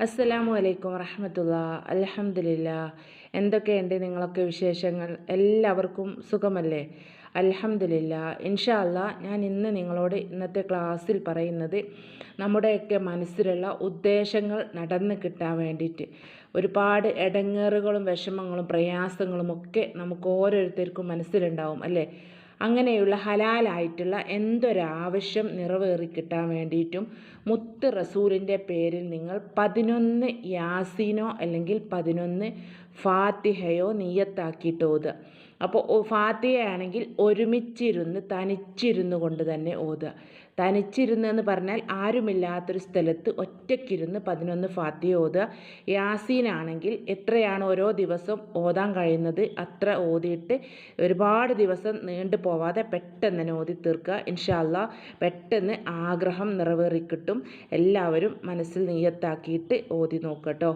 അസ്സലാമു അലൈക്കും വറഹമത്തുള്ള. അലഹമില്ല എന്തൊക്കെയുണ്ട് നിങ്ങളൊക്കെ വിശേഷങ്ങൾ? എല്ലാവർക്കും സുഖമല്ലേ? അലഹമില്ല ഇൻഷാല്ല ഞാൻ ഇന്ന് നിങ്ങളോട് ഇന്നത്തെ ക്ലാസ്സിൽ പറയുന്നത് നമ്മുടെയൊക്കെ മനസ്സിലുള്ള ഉദ്ദേശങ്ങൾ നടന്ന് കിട്ടാൻ വേണ്ടിയിട്ട്. ഒരുപാട് ഇടങ്ങേറുകളും വിഷമങ്ങളും പ്രയാസങ്ങളും ഒക്കെ നമുക്ക് ഓരോരുത്തർക്കും മനസ്സിലുണ്ടാവും അല്ലേ? അങ്ങനെയുള്ള ഹലാലായിട്ടുള്ള എന്തൊരാവശ്യം നിറവേറി കിട്ടാൻ വേണ്ടിയിട്ടും മുത്ത് റസൂലിന്റെ പേരിൽ നിങ്ങൾ പതിനൊന്ന് യാസീനോ അല്ലെങ്കിൽ പതിനൊന്ന് ഫാത്തിഹയോ നീയത്താക്കിയിട്ട് അപ്പോൾ ഫാത്തിഹയാണെങ്കിൽ ഒരുമിച്ചിരുന്ന് തനിച്ചിരുന്നു കൊണ്ട് തന്നെ ഓതുക. തനിച്ചിരുന്ന് എന്ന് പറഞ്ഞാൽ ആരുമില്ലാത്തൊരു സ്ഥലത്ത് ഒറ്റയ്ക്കിരുന്ന് പതിനൊന്ന് ഫാത്തി ഓതുക. യാസീനാണെങ്കിൽ എത്രയാണ് ഓരോ ദിവസം ഓതാൻ കഴിയുന്നത് അത്ര ഓതിയിട്ട് ഒരുപാട് ദിവസം നീണ്ടു പോവാതെ പെട്ടെന്ന് തന്നെ ഓതി തീർക്കുക. ഇൻഷാല്ല പെട്ടെന്ന് ആഗ്രഹം നിറവേറിക്കിട്ടും. എല്ലാവരും മനസ്സിൽ നീയത്താക്കിയിട്ട് ഓതി നോക്കട്ടോ